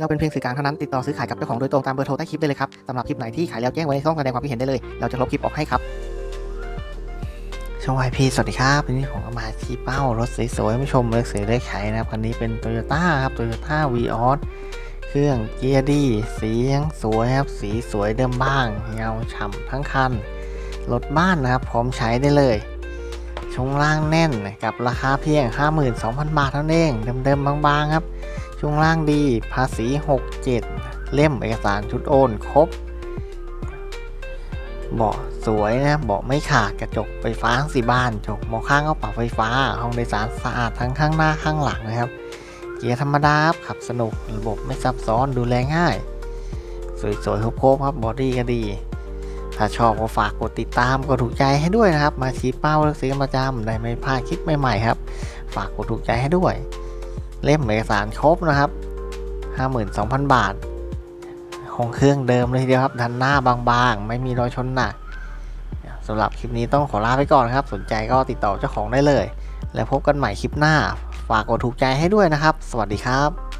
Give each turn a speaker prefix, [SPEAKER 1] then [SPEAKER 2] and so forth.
[SPEAKER 1] เราเป็นเพียงสื่อกลางเท่านั้นติดต่อซื้อขายกับเจ้าของโดยตรงตามเบอร์โทรใต้คลิปได้เลยครับสำหรับคลิปไหนที่ขายแล้วแจ้งไว้ในช่องแสดงความคิดเห็นได้เลย เราจะลบคลิปออกให้ครับช่อง YP สวัสดีครับวันนี้ผมก็มาที่เป้ารถสวยๆให้ผู้ชมเลือกซื้อเลือกขายนะครับคันนี้เป็น Toyota ครับ Toyota v ีออสเครื่องเกียร์ดีสียังสวยครับ สีสวยเดิมบ้างเงาฉ่ำทั้งคันรถบ้านนะครับพร้อมใช้ได้เลยช่วงล่างแน่นกับราคาเพียง 52,000 บาทเท่านั้นเองเดิมๆบางๆครับ ช่วงล่างดี ภาษี 67 เล่มเอกสารชุดโอนครบ เบาะสวยนะ เบาะไม่ขาดกระจกไฟฟ้าสี่บานจกมองข้างก็ปรับไฟฟ้า ห้องโดยสารสะอาดทั้งข้างหน้าข้างหลังนะครับ เกียร์ธรรมดาครับขับสนุก ระบบไม่ซับซ้อนดูแลง่าย สวยๆครบๆครับ บอดี้ก็ดี ถ้าชอบก็ฝากกดติดตามกดถูกใจให้ด้วยนะครับ มาชี้เป้าเลือกซื้อประจำได้ไม่พลาดคลิปใหม่ๆครับ ฝากกดถูกใจให้ด้วย เล่มเอกสารครบนะครับ 52,000 บาท ของเครื่องเดิมเลยทีเดียวครับดันหน้าบางๆ ไม่มีรอยชนหนักสำหรับคลิปนี้ต้องขอลาไปก่อนครับ สนใจก็ติดต่อเจ้าของได้เลย แล้วพบกันใหม่คลิปหน้า ฝากกดถูกใจให้ด้วยนะครับ สวัสดีครับ